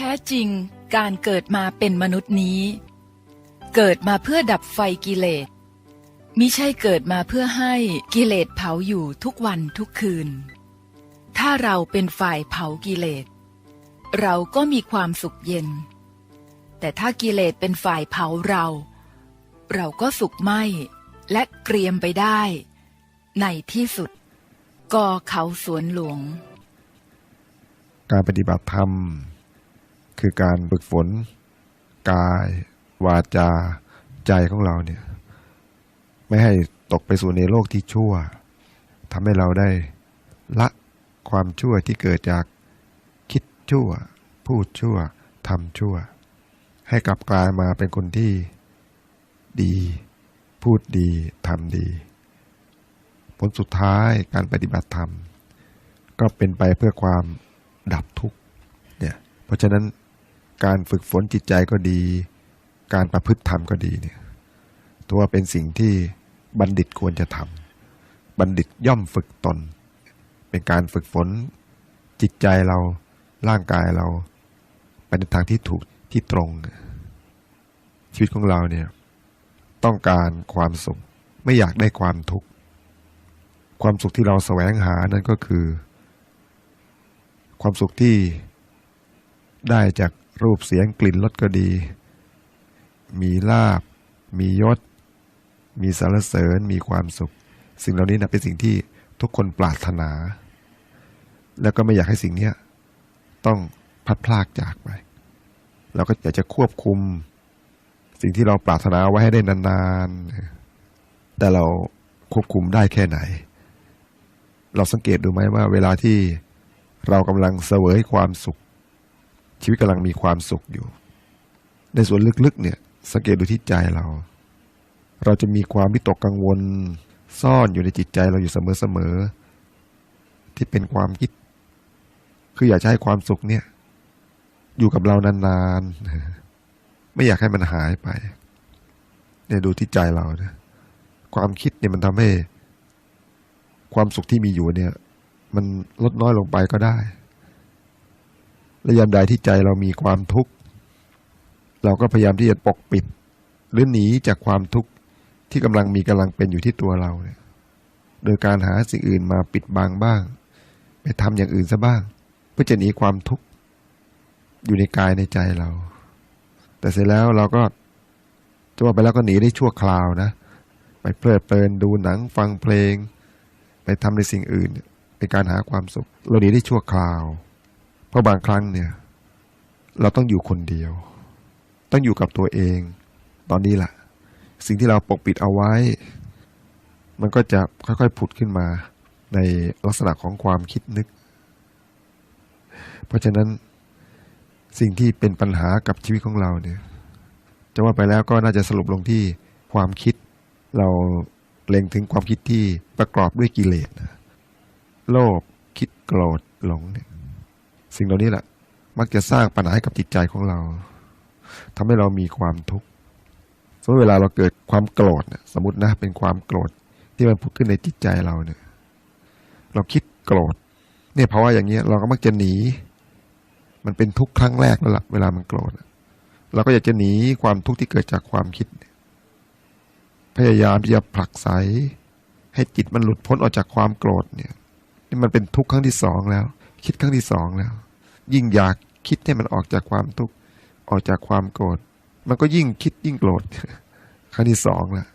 แท้จริงการเกิดมาเป็นมนุษย์นี้ เกิดมาเพื่อดับไฟกิเลสมิใช่เกิดมาเพื่อให้กิเลสเผาอยู่ทุกวันทุกคืน ถ้าเราเป็นฝ่ายเผากิเลส เราก็มีความสุขเย็น แต่ถ้ากิเลสเป็นฝ่ายเผาเรา เราก็สุขไหมและเกรียมไปได้ ในที่สุดกอเขาสวนหลวง การปฏิบัติธรรม คือการฝึกฝนกาย วาจา ใจของเราเนี่ย ไม่ให้ตกไปสู่ในโลกที่ชั่วทำให้เราได้ละความชั่วที่เกิดจากคิดชั่ว พูดชั่วทำชั่ว ให้กลับกลายมาเป็นคนที่ดี พูดดีทำดี ผลสุดท้ายการปฏิบัติธรรม ก็เป็นไปเพื่อความดับทุกข์เนี่ยเพราะฉะนั้น การฝึกฝนจิตใจก็ดี การประพฤติธรรมก็ดีเนี่ยตัวเป็นสิ่งที่บัณฑิตควรจะทำบัณฑิตย่อมฝึกตน เป็นการฝึกฝนจิตใจเราร่างกายเราไปในทางที่ถูกที่ตรง ชีวิตของเราเนี่ยต้องการความสุขไม่อยากได้ความทุกข์ความสุขที่เราแสวงหานั่นก็คือ ความสุขที่ได้จาก รูปเสียงกลิ่นรสก็ดี มีลาบ มียศ มีสารเสริญ มีความสุข สิ่งเหล่านี้นะเป็นสิ่งที่ทุกคนปรารถนา แล้วก็ไม่อยากให้สิ่งนี้ต้องพัดพลากจากไป เราก็อยากจะควบคุม สิ่งที่เราปรารถนาไว้ให้ได้นานๆ แต่เราควบคุมได้แค่ไหน เราสังเกตดูไหมว่า เวลาที่เรากำลังเสวยความสุข ชีวิตกำลังมีความสุขอยู่ ในส่วนลึกๆ เนี่ย สังเกตดูที่ใจเรา เราจะมีความวิตกกังวล ซ่อนอยู่ในจิตใจเราอยู่เสมอๆที่เป็นความคิด คืออยากให้ความสุขเนี่ย อยู่กับเรานานๆ ไม่อยากให้มันหายไป เนี่ยดูที่ใจเรานะความคิดเนี่ยมันทำให้ ความสุขที่มีอยู่เนี่ย มันลดน้อยลงไปก็ได้ และยามใดที่ใจเรามีความทุกข์ เราก็พยายามที่จะปกปิด หรือหนีจากความทุกข์ที่กำลังมีกำลังเป็นอยู่ที่ตัวเราเนี่ยโดยการหาสิ่งอื่นมาปิดบังบ้าง ไปทำอย่างอื่นซะบ้าง เพื่อจะหนีความทุกข์อยู่ในกายในใจเรา แต่เสร็จแล้วเราก็จะว่าไปแล้วก็หนีได้ชั่วคราวนะ ไปเพลิดเพลินดูหนังฟังเพลง ไปทำในสิ่งอื่นเป็นการหาความสุข เราหนีได้ชั่วคราว เพราะบางครั้งเนี่ย เราต้องอยู่คนเดียว ต้องอยู่กับตัวเอง ตอนนี้แหละสิ่งที่เราปกปิดเอาไว้ มันก็จะค่อยๆผุดขึ้นมาในลักษณะของความคิดนึก เพราะฉะนั้นสิ่งที่เป็นปัญหากับชีวิตของเราเนี่ยจะว่าไปแล้วก็น่าจะสรุปลงที่ความคิดเราเล็งถึงความคิดที่ประกอบด้วยกิเลสนะโลภคิดโกรธหลงเนี่ย สิ่งเหล่านี้แหละ มักจะสร้างปัญหาให้กับจิตใจของเราทำให้เรามีความทุกข์สมมติเวลาเราเกิดความโกรธสมมตินะเป็นความโกรธที่มันผุดขึ้นในจิตใจเราเนี่ย เราคิดโกรธเนี่ยเพราะว่าอย่างเงี้ยเราก็มักจะหนี มันเป็นทุกครั้งแรกแล้วล่ะเวลามันโกรธเราก็อยากจะหนีความทุกข์ที่เกิดจากความคิด พยายามที่จะผลักไสให้จิตมันหลุดพ้นออกจากความโกรธเนี่ยนี่มันเป็นทุกข์ครั้งที่สองแล้ว คิดครั้งที่สองแล้ว ยิ่งอยากคิดให้มันออกจากความทุกข์ออกจากความโกรธมันก็ยิ่งคิดยิ่งโกรธครั้งที่สองล้ว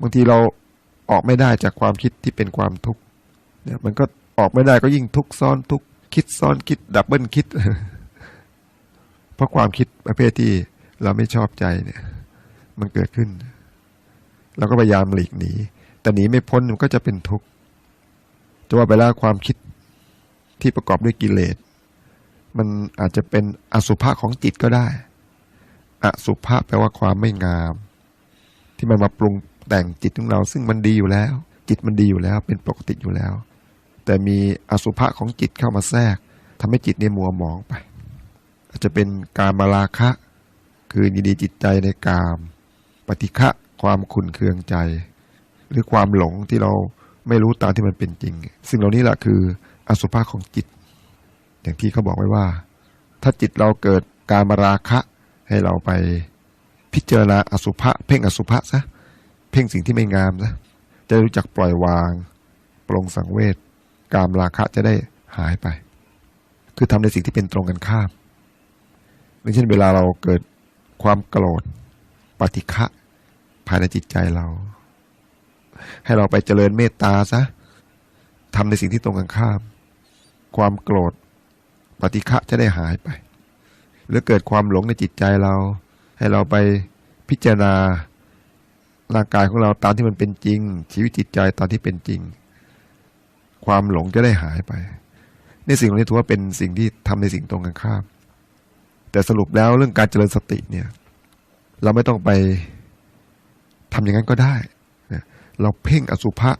บางทีเราออกไม่ได้จากความคิดที่เป็นความทุกข์เนี่ยมันก็ออกไม่ได้ก็ยิ่งทุกข์ซ้อนทุกข์คิดซ้อนคิดดับเบิลคิด เพราะความคิดประเภทที่เราไม่ชอบใจเนี่ย มันเกิดขึ้นเราก็พยายามหลีกหนี แต่หนีไม่พ้นมันก็จะเป็นทุกข์จะว่าไปแล้วความคิดที่ประกอบด้วยกิเลส มันอาจจะเป็นอสุภะของจิตก็ได้ อสุภะแปลว่าความไม่งาม ที่มันมาปรุงแต่งจิตของเรา ซึ่งมันดีอยู่แล้ว จิตมันดีอยู่แล้ว เป็นปกติอยู่แล้ว แต่มีอสุภะของจิตเข้ามาแทรกทำให้จิตเนี่ยมัวหมองไป อาจจะเป็นการมาราคะ คือยินดีจิตใจในกาม ปฏิฆะความขุนเคืองใจ หรือความหลงที่เราไม่รู้ตามที่มันเป็นจริงซึ่งเหล่านี้แหละคืออสุภะของจิต อย่างที่เขาบอกไว้ว่า ถ้าจิตเราเกิดการมาราคะให้เราไปพิจารณาอสุภะเพ่งอสุภะซะเพ่งสิ่งที่ไม่งามซะจะรู้จักปล่อยวางปรงสังเวชกามราคะจะได้หายไป คือทำในสิ่งที่เป็นตรงกันข้ามเช่นเวลาเราเกิดความโกรธปฏิฆะภายในจิตใจเรา ให้เราไปเจริญเมตตาซะทำในสิ่งที่ตรงกันข้าม ความโกรธ ฏิฆะจะได้หายไป หรือเกิดความหลงในจิตใจเรา ให้เราไปพิจารณาร่างกายของเราตามที่มันเป็นจริง ชีวิตจิตใจตามที่เป็นจริง ความหลงจะได้หายไปในสิ่งเหล่านี้ถือว่าเป็นสิ่งที่ทำในสิ่งตรงกันข้าม แต่สรุปแล้วเรื่องการเจริญสติเนี่ย เราไม่ต้องไปทำอย่างนั้นก็ได้นะเราเพ่งอสุภะ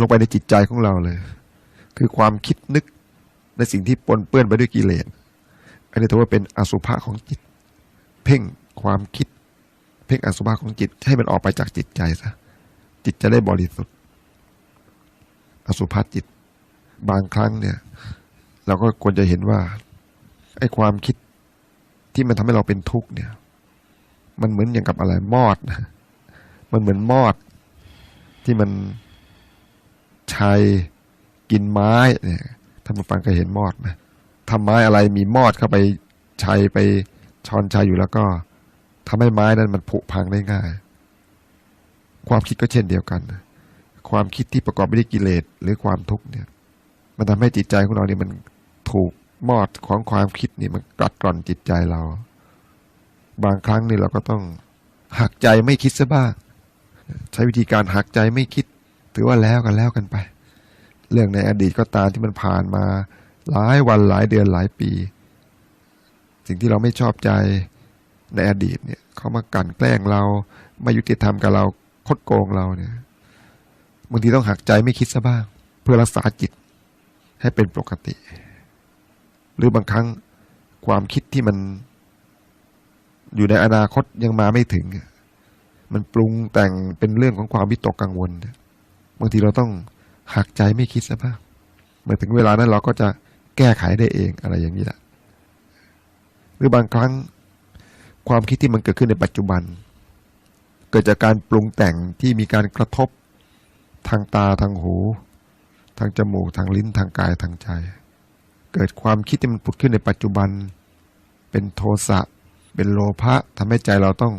ลงไปในจิตใจของเราเลย คือความคิดนึก ในสิ่งที่ปนเปื้อนไปด้วยกิเลสอันนี้ถือว่าเป็นอสุภะของจิต เพ่งความคิด เพ่งอสุภะของจิต ให้มันออกไปจากจิตใจซะจิตจะได้บริสุทธิ์ อสุภะจิต บางครั้งเนี่ย เราก็ควรจะเห็นว่าไอ้ความคิดที่มันทำให้เราเป็นทุกข์เนี่ย มันเหมือนอย่างกับอะไรมอดนะมันเหมือนมอด ที่มันชัยกินไม้เนี่ย ท่านผู้ฟังเคยเห็นมอดไหมทำไม้อะไรมีมอดเข้าไปชัยไปชอนชัยอยู่แล้วก็ทำให้ไม้นั้นมันผุพังได้ง่าย ความคิดก็เช่นเดียวกัน ความคิดที่ประกอบไปด้วยกิเลสหรือความทุกข์เนี่ย มันทำให้จิตใจของเราเนี่ยมันถูกมอดของความคิดนี่มันกัดกร่อนจิตใจเรา บางครั้งนี่เราก็ต้องหักใจไม่คิดซะบ้าง ใช้วิธีการหักใจไม่คิด ถือว่าแล้วกันแล้วกันไป เรื่องในอดีตก็ตามที่มันผ่านมาหลายวันหลายเดือนหลายปี สิ่งที่เราไม่ชอบใจในอดีตเนี่ยเขามากั่นแกล้งเราไม่ยุติธรรมกับเราคดโกงเราเนี่ยบางทีต้องหักใจไม่คิดซะบ้าง เพื่อรักษาจิตให้เป็นปกติ หรือบางครั้งความคิดที่มันอยู่ในอนาคตยังมาไม่ถึง มันปรุงแต่งเป็นเรื่องของความวิตกกังวล บางทีเราต้อง หักใจไม่คิดซะบ้างเมื่อถึงเวลานั้นเราก็จะแก้ไขได้เองอะไรอย่างนี้แหละหรือบางครั้งความคิดที่มันเกิดขึ้นในปัจจุบัน เกิดจากการปรุงแต่งที่มีการกระทบทางตาทางหู ทางจมูกทางลิ้นทางกายทางใจ เกิดความคิดที่มันผุดขึ้นในปัจจุบัน เป็นโทสะเป็นโลภะทำให้ใจเราต้อง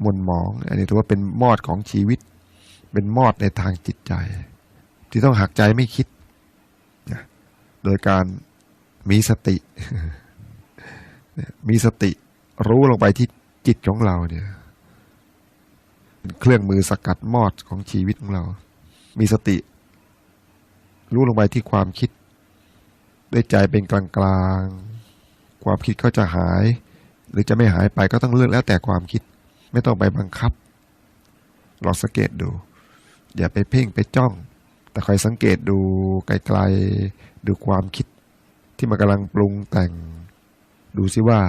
หม่นหมอง อันนี้ถือว่าเป็นมอดของชีวิต เป็นมอดในทางจิตใจ ที่ต้องหักใจไม่คิดนะโดยการมีสติ มีสติรู้ลงไปที่จิตของเราเนี่ยเป็นเครื่องมือสกัดมอดของชีวิตของเรา มีสติ รู้ลงไปที่ความคิด ด้วยใจเป็นกลางกลางๆความคิดก็จะหาย หรือจะไม่หายไปก็ต้องเลือกแล้วแต่ความคิด ไม่ต้องไปบังคับลองสังเกตดู อย่าไปเพ่งไปจ้อง แต่คอยสังเกตดูไกลๆดูความคิดที่มันกำลังปรุงแต่ง ดูซิว่า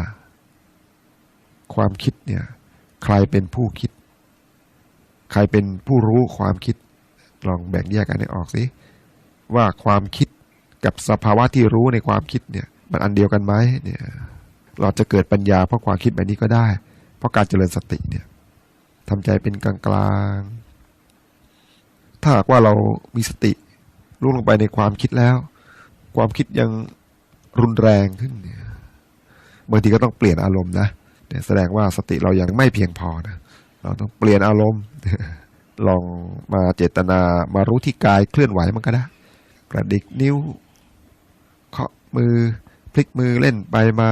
ความคิดเนี่ยใครเป็นผู้คิด ใครเป็นผู้รู้ความคิด ลองแบ่งแยกกันให้ออกสิว่าความคิดกับสภาวะที่รู้ในความคิดเนี่ย มันอันเดียวกันไหมเนี่ยเราจะเกิดปัญญาเพราะความคิดแบบนี้ก็ได้ เพราะการเจริญสติเนี่ยทำใจเป็นกลางกลางๆ ถ้าหากว่าเรามีสติรู้ลงไปในความคิดแล้ว ความคิดยังรุนแรงขึ้นเนี่ยบางทีก็ต้องเปลี่ยนอารมณ์นะเนี่ยแสดงว่าสติเรายังไม่เพียงพอนะเราต้องเปลี่ยนอารมณ์ ลองมาเจตนามารู้ที่กายเคลื่อนไหวมันก็ได้กระดิกนิ้วเคาะมือพลิกมือเล่นไปมา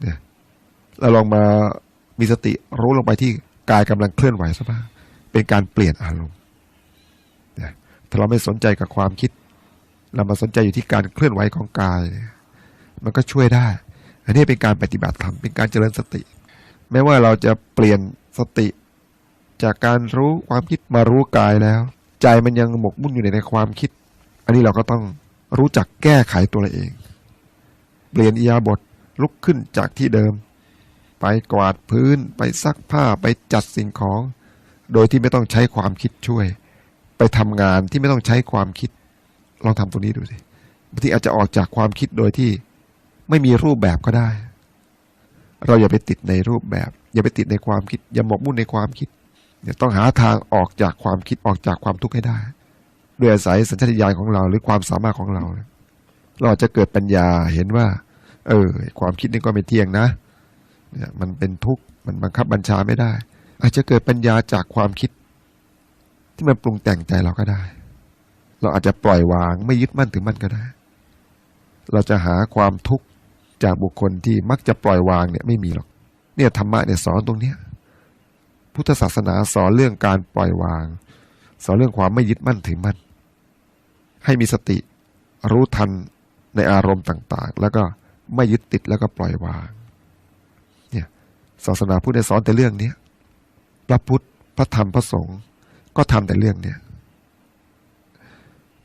เนี่ยเราลองมามีสติรู้ลงไปที่กายกำลังเคลื่อนไหวซะบ้างเป็นการเปลี่ยนอารมณ์ ถ้าเราไม่สนใจกับความคิด เรามาสนใจอยู่ที่การเคลื่อนไหวของกาย มันก็ช่วยได้ อันนี้เป็นการปฏิบัติธรรมเป็นการเจริญสติ แม้ว่าเราจะเปลี่ยนสติ จากการรู้ความคิดมารู้กายแล้ว ใจมันยังหมกมุ่นอยู่ในความคิด อันนี้เราก็ต้องรู้จักแก้ไขตัวเราเอง เปลี่ยนอิยาบทลุกขึ้นจากที่เดิม ไปกวาดพื้น ไปซักผ้าไปจัดสิ่งของ โดยที่ไม่ต้องใช้ความคิดช่วย ไปทำงานที่ไม่ต้องใช้ความคิด ลองทำตรงนี้ดูสิบางทีอาจจะออกจากความคิดโดยที่ไม่มีรูปแบบก็ได้ เราอย่าไปติดในรูปแบบ อย่าไปติดในความคิด อย่าหมกมุ่นในความคิดเนี่ยต้องหาทางออกจากความคิดออกจากความทุกข์ให้ได้ด้วยอาศัยสัญชาตญาณของเราหรือความสามารถของเรา เราจจะเกิดปัญญาเห็นว่า เออ ความคิดนี่ก็ไม่เที่ยงนะเนี่ยมันเป็นทุกข์มันบังคับบัญชาไม่ได้ อาจจะเกิดปัญญาจากความคิด ที่มันปรุงแต่งใจเราก็ได้ เราอาจจะปล่อยวางไม่ยึดมั่นถือมั่นก็ได้ เราจะหาความทุกข์จากบุคคลที่มักจะปล่อยวางเนี่ยไม่มีหรอกเนี่ยธรรมะเนี่ยสอนตรงเนี้ยพุทธศาสนาสอนเรื่องการปล่อยวาง สอนเรื่องความไม่ยึดมั่นถือมั่น ให้มีสติรู้ทันในอารมณ์ต่างๆ แล้วก็ไม่ยึดติดแล้วก็ปล่อยวาง เนี่ยศาสนาพุทธสอนแต่เรื่องนี้พระพุทธพระธรรมพระสงฆ์ ก็ทำแต่เรื่องเนี้ย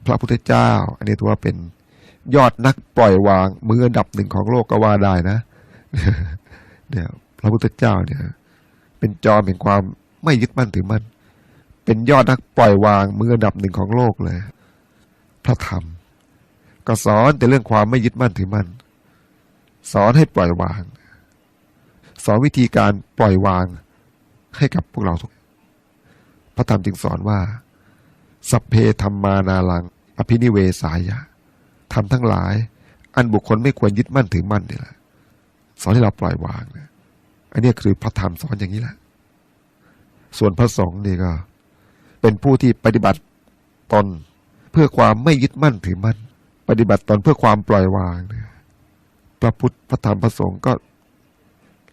พระพุทธเจ้า อันนี้ถือว่าเป็นยอดนักปล่อยวาง มืออันดับหนึ่งของโลกก็ว่าได้นะเนี่ยพระพุทธเจ้าเนี่ย เป็นจอมแห่งความไม่ยึดมั่นถือมั่นเป็นยอดนักปล่อยวาง มืออันดับหนึ่งของโลกเลย พระธรรม ก็สอนแต่เรื่องความไม่ยึดมั่นถือมั่นสอนให้ปล่อยวาง สอนวิธีการปล่อยวางให้กับพวกเราทุก ระธรรมจึงสอนว่า สัพเพธรรมานาลัง อภินิเวสายะทำทั้งหลาย อันบุคคลไม่ควรยึดมั่นถือมั่นนี่แหละสอนให้เราปล่อยวางนะอันนี้คือพระธรรมสอนอย่างนี้แหละ ส่วนพระสงฆ์นี่ก็ เป็นผู้ที่ปฏิบัติตนเพื่อความไม่ยึดมั่นถือมั่น ปฏิบัติตนเพื่อความปล่อยวางเนี่ยพระพุทธพระธรรมพระสงฆ์ก็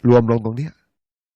รวมลงตรงเนี้ย